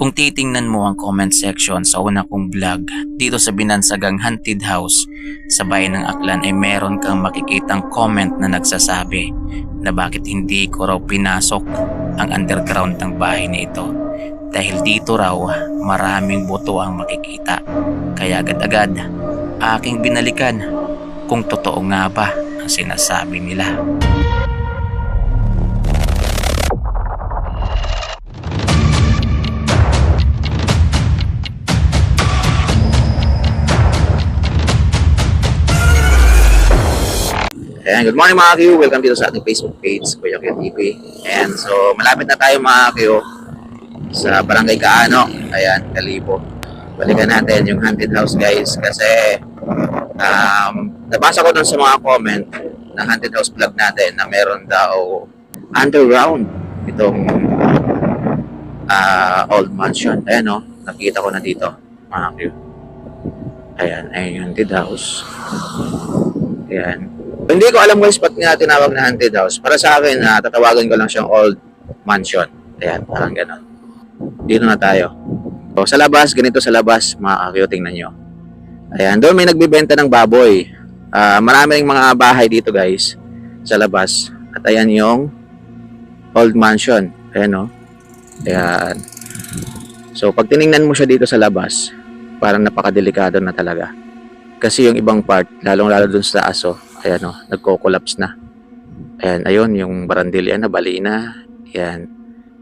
Kung titingnan mo ang comment section sa una kong vlog dito sa Binansagang Haunted House sa bayan ng Aklan ay meron kang makikitang comment na nagsasabi na bakit hindi ko raw pinasok ang underground ng bahay na ito. Dahil dito raw maraming buto ang makikita. Kaya agad-agad aking binalikan kung totoo nga ba ang sinasabi nila. Ayan, good morning mga Q. Welcome dito sa ating Facebook page, Kuya Q TV. Ayan, so malapit na tayo mga Q sa Barangay Kaano. Ayan, Kalibo. Balikan natin yung haunted house guys kasi um, nabasa ko dun sa mga comment na haunted house vlog natin na meron daw underground itong ah, old mansion. Ayan o, nakita ko na dito mga Q. Ayan, ayan yung haunted house. Ayan. Hindi ko alam guys ba't nga tinawag na haunted house. Para sa akin, na tatawagan ko lang siyang old mansion. Ayan, parang gano'n. Dito na tayo. So, sa labas, ganito sa labas, mga kakyo, tingnan nyo. Ayan, doon may nagbibenta ng baboy. Ah, marami ring mga bahay dito guys, sa labas. At ayan yung old mansion. Ayan o. Ayan. So, pag tiningnan mo siya dito sa labas, parang napakadelikado na talaga. Kasi yung ibang part, lalong-lalo dun sa aso, ayan o, nagko-collapse na. Ayan, ayun, yung barandilya na, bali na. Ayan.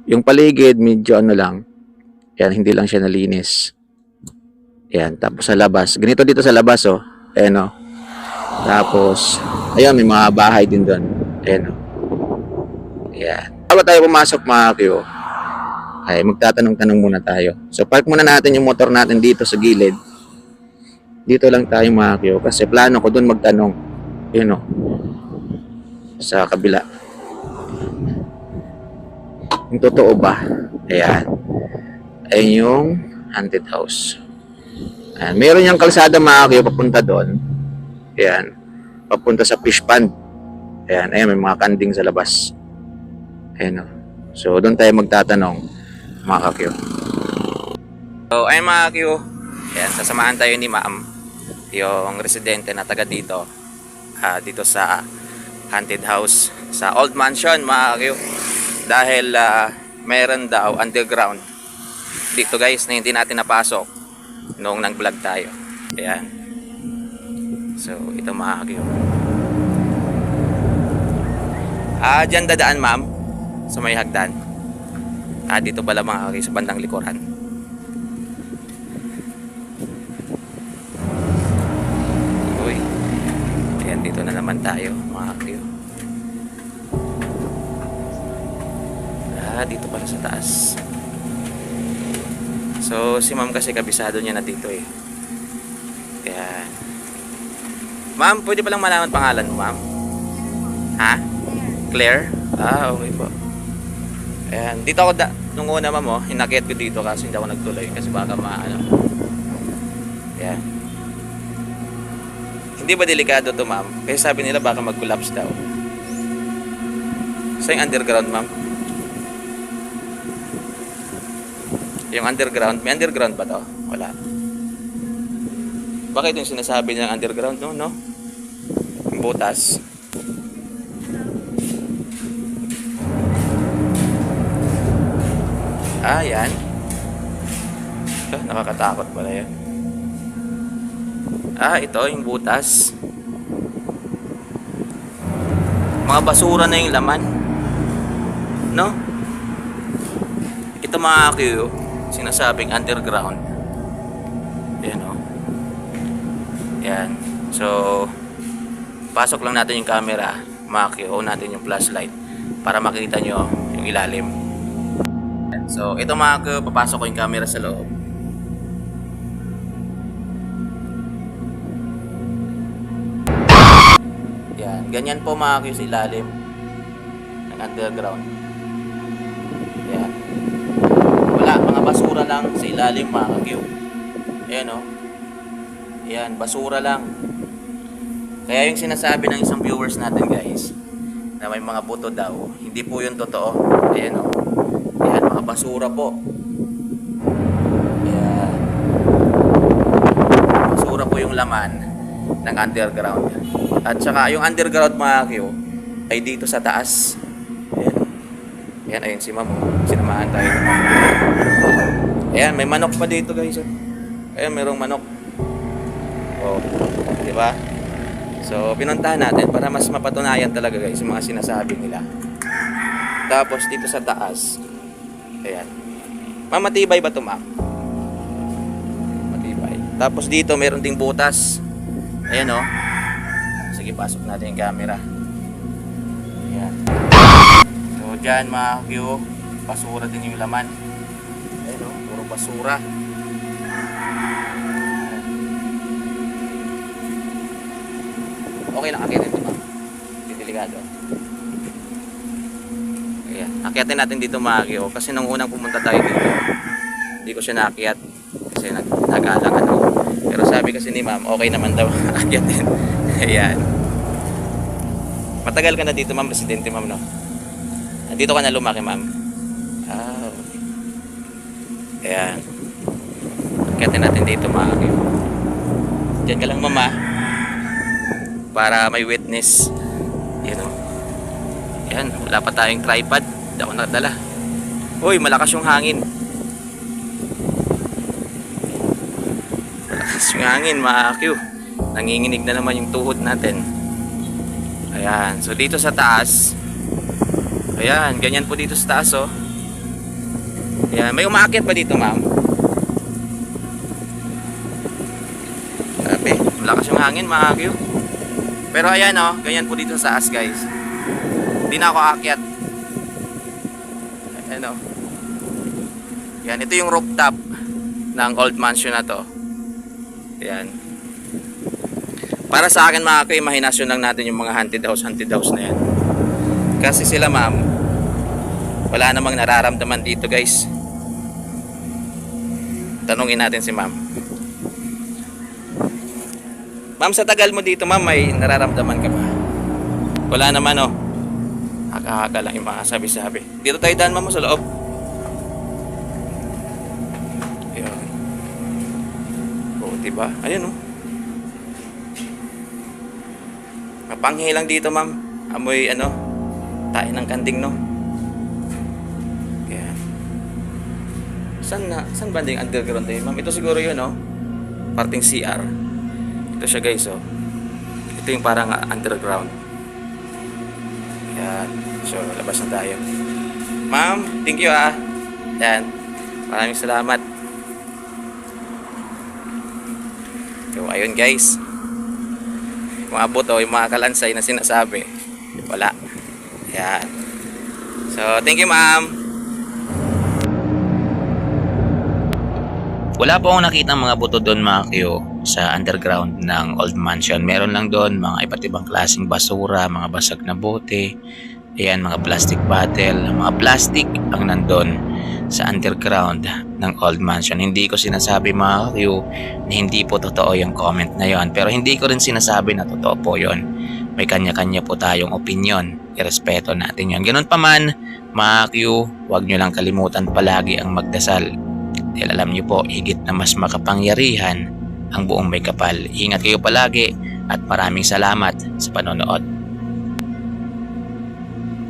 Yung paligid, medyo ano lang, ayan, hindi lang siya nalinis. Ayan, tapos sa labas, ganito dito sa labas o, ayan o. Tapos, ayan, may mga bahay din doon. Ayan o. Ayan. Bago tayo pumasok mga kyo, ay magtatanong-tanong muna tayo. So, park muna natin yung motor natin dito sa gilid dito lang tayo mga kyo kasi plano ko doon magtanong yun o sa kabila. Yung totoo ba? Ayan. Ayan yung haunted house. Ayan. meron yung kalsada mga kyo papunta doon ayan. Papunta sa fish pond. Ayan. Ayan may mga kanding sa labas. Ayan o so doon tayo magtatanong mga kakyo So, ayun mga Q, ayan, sasamahan tayo ni ma'am, yung residente na taga dito, ah, dito sa haunted house, sa old mansion mga. Dahil ah, meron daw underground dito guys na hindi natin napasok noong nag-vlog tayo. Ayan. So, ito mga Q. Ah, dyan dadaan ma'am, sa may hagdan. Ah, dito pala mga sa bandang likuran. Naman tayo, mga Q. Ah, dito pala sa taas. So, si ma'am kasi kabisado niya na dito eh. Kaya... Ma'am, pwede palang malaman pangalan mo, ma'am? Ha? Claire? Ah, okay po. Ayan, dito ako da... Nung una, ma'am, oh, hinakit ko dito kasi hindi ako nagtuloy kasi baka maano. Ayan. Hindi ba delikado to, ma'am? Kasi sabi nila baka mag-collapse daw. Sa yung underground, ma'am? Yung underground, may underground ba to? Wala. Bakit yung sinasabi nilang underground, no? no? Butas. Ah, yan. Ah, nakakatakot pala yan. Ah, ito yung butas. Mga basura na yung laman. No? Ito mga Q, sinasabing underground. Yan o. Yan. So, pasok lang natin yung camera, mga on natin yung flashlight para makita nyo yung ilalim. So, ito mga Q, papasok ko yung camera sa loob. Ganyan po mga Q sa ilalim ng underground. Ayan. Wala, mga basura lang sa ilalim mga Q. Ayan o. Oh. Ayan, basura lang. Kaya yung sinasabi ng isang viewers natin guys, na may mga buto daw, hindi po yun totoo. Ayan o. Oh. Ayan, mga basura po. Ayan. Basura po yung laman ng underground. At saka yung underground mga Q ay dito sa taas. Ayan. Ayan, ayun si Ma'am. oh. Sinamahan tayo. Ayan, may manok pa dito guys. oh. Ayan, mayroong manok. Oh, di ba? So, pinuntahan natin para mas mapatunayan talaga guys yung mga sinasabi nila. Tapos dito sa taas, ayan. Ma'am, matibay ba ito ma'am? Matibay. Tapos dito, meron ding butas. Ayan oh. Sige, pasok natin yung camera. Ayan. So, dyan mga Q, basura din yung laman. Ayan oh, puro basura. Okay lang, akitin ito delikado. Ayan, akitin natin dito mga Q. Kasi nung unang pumunta tayo dito, hindi ko siya naakyat. Kasi nag nag-alang ano. Pero sabi kasi ni ma'am, okay naman daw akyatin. Ayan. Matagal ka na dito ma'am, residente ma'am no? Dito ka na lumaki ma'am? Ah. Ayan. Akyatin natin dito mga Q. Diyan ka lang ma'am ah. Para may witness. Yan o. Yan, wala pa tayong tripod. Hindi ako nakadala. Uy, malakas yung hangin. Malakas yung hangin, mga Q. Nanginginig na naman yung tuhod natin. Ayan, so dito sa taas. Ayan, ganyan po dito sa taas, oh. Ayan, may umaakit pa dito, ma'am. Grabe, malakas yung hangin, Q. Pero ayan, oh, ganyan po dito sa taas, guys. Hindi na ako aakyat. Ayan, oh. Yan, ito yung rooftop ng old mansion na to. Yan. Para sa akin mga kayo, imahinasyon lang natin yung mga haunted house, haunted house na yan. Kasi sila ma'am, wala namang nararamdaman dito guys. Tanungin natin si ma'am. Ma'am, sa tagal mo dito ma'am, may nararamdaman ka ba? Wala naman oh. Haka-haka lang yung mga sabi-sabi. Dito tayo daan ma'am sa loob. Ayun. Oh, diba? Ayun oh. Mapanghi lang dito, ma'am. Amoy ano, tayo ng kanding, no? Kaya, saan na, saan ba yung underground tayo, ma'am? Ito siguro yun, no? Parting CR. Ito siya, guys, oh. Ito yung parang underground. Yan. So, labas na tayo. Ma'am, thank you, ah. Yan. Maraming salamat. So, ayun, guys mga buto, yung mga kalansay na sinasabi, wala. Yan. So, thank you ma'am. Wala po akong nakita mga buto doon mga kiyo sa underground ng old mansion. Meron lang doon mga iba't ibang klaseng basura, mga basag na bote, ayan, mga plastic bottle, mga plastic ang nandun sa underground ng old mansion. Hindi ko sinasabi mga kayo na hindi po totoo yung comment na yon. Pero hindi ko rin sinasabi na totoo po yon. May kanya-kanya po tayong opinion. Irespeto natin yon. Ganun pa man, mga Q, huwag nyo lang kalimutan palagi ang magdasal. Dahil alam nyo po, higit na mas makapangyarihan ang buong may kapal. Ingat kayo palagi at maraming salamat sa panonood.